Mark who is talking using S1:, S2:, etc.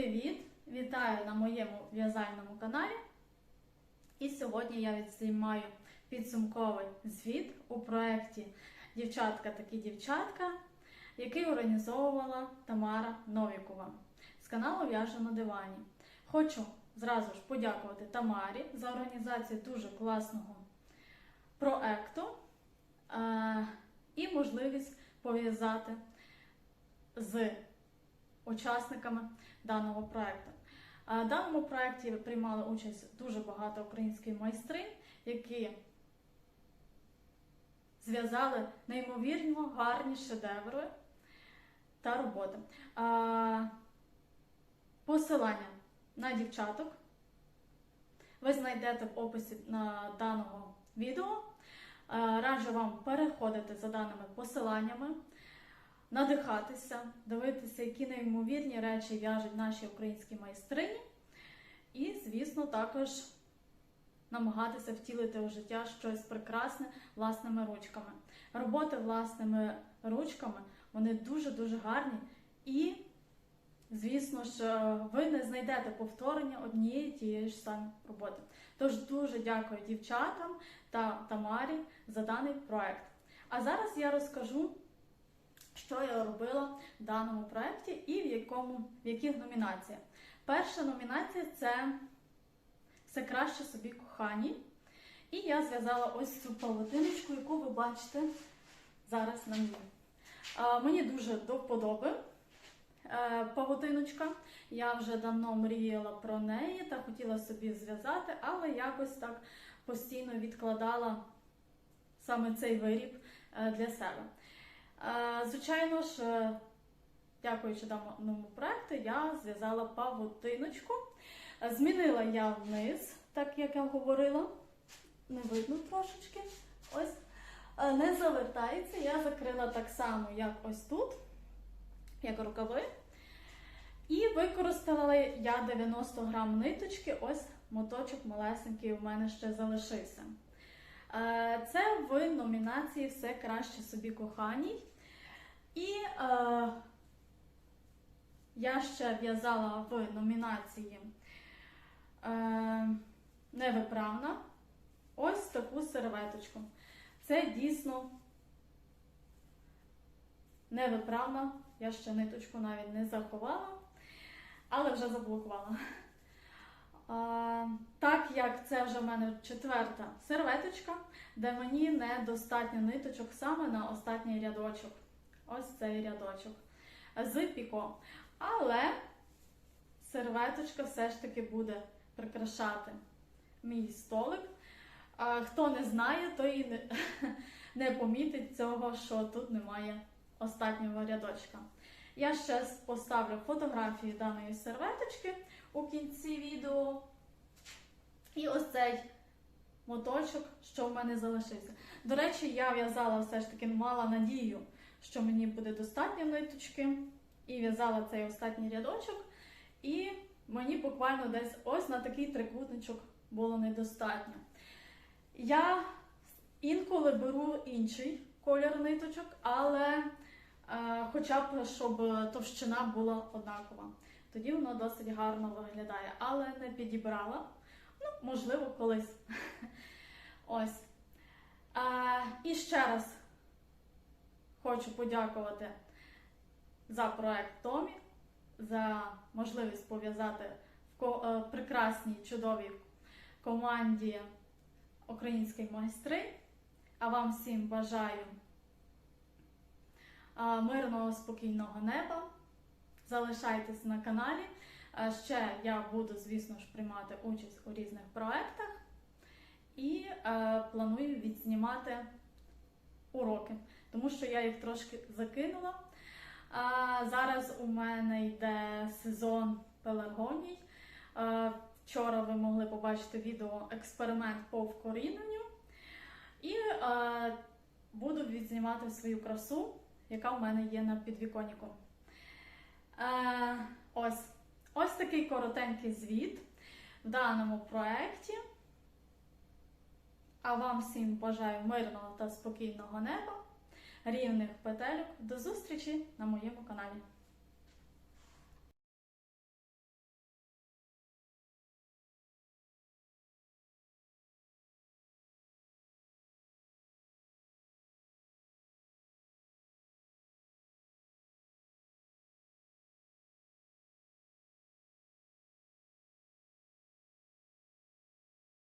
S1: Вітаю на моєму в'язальному каналі. І сьогодні я відзнімаю підсумковий звіт у проєкті Дівчатка такі дівчатка, який організовувала Тамара Новікова з каналу В'яжа на дивані. Хочу зразу ж подякувати Тамарі за організацію дуже класного проекту е- і можливість пов'язати з учасниками даного проекту. В даному проєкті приймали участь дуже багато українських майстринь, які зв'язали неймовірно гарні шедеври та роботи. Посилання на дівчаток ви знайдете в описі даного відео. Раджу вам переходити за даними посиланнями надихатися, дивитися, які неймовірні речі в'яжуть наші українські майстрині, і, звісно, також намагатися втілити у життя щось прекрасне власними ручками. Роботи власними ручками вони дуже-дуже гарні і. Звісно ж, ви не знайдете повторення однієї тієї ж самої роботи. Тож дуже дякую дівчатам та Тамарі за даний проект. А зараз я розкажу що я робила в даному проєкті і в, якому, в яких номінаціях. Перша номінація це все краще собі кохані. І я зв'язала ось цю павутиночку, яку ви бачите зараз на мені. Мені дуже до вподоби е, павутиночка. Я вже давно мріяла про неї та хотіла собі зв'язати, але якось так постійно відкладала саме цей виріб е, для себе. Звичайно ж, е, дякуючи даному проекту, я зв'язала павутиночку. Е, Змінила я вниз, так як я говорила. Не видно трошечки. Ось. Е, Не завертається. Я закрила так само, як ось тут, як рукави. І використала я 90 грам ниточки, ось моточок малесенький у мене ще залишився. Е, Це в номінації Все краще собі коханій. І е, я ще в'язала в номінації е, Невиправна ось таку серветочку. Це дійсно невиправна. Я ще ниточку навіть не заховала, але вже заблокувала. Так як це вже в мене четверта серветочка, де мені недостатньо ниточок саме на останній рядочок. Ось цей рядочок з піко. Але серветочка все ж таки буде прикрашати мій столик. Хто не знає, той не, не помітить цього, що тут немає останнього рядочка. Я ще поставлю фотографії даної серветочки у кінці відео. І ось цей моточок, що в мене залишився. До речі, я в'язала все ж таки мала надію, що мені буде достатньо ниточки. І в'язала цей останній рядочок. І мені буквально десь ось на такий трикутничок було недостатньо. Я інколи беру інший кольор ниточок, але хоча б щоб товщина була однакова. Тоді воно досить гарно виглядає, але не підібрала. Ну, можливо, колись. Ось. А, і ще раз хочу подякувати за проект Томі, за можливість пов'язати в е, прекрасній, чудовій команді українських майстринь. А вам всім бажаю мирного, спокійного неба. Залишайтесь на каналі. Ще я буду, звісно ж, приймати участь у різних проєктах і е, планую відзнімати уроки, тому що я їх трошки закинула. Зараз у мене йде сезон пеларгоній. Вчора ви могли побачити відео експеримент по вкоріненню. І е, буду відзнімати свою красу, яка в мене є на підвіконіку. Е, ось. Ось такий коротенький звіт в даному проєкті. А вам всім бажаю мирного та спокійного неба, рівних петельок. До зустрічі на моєму каналі.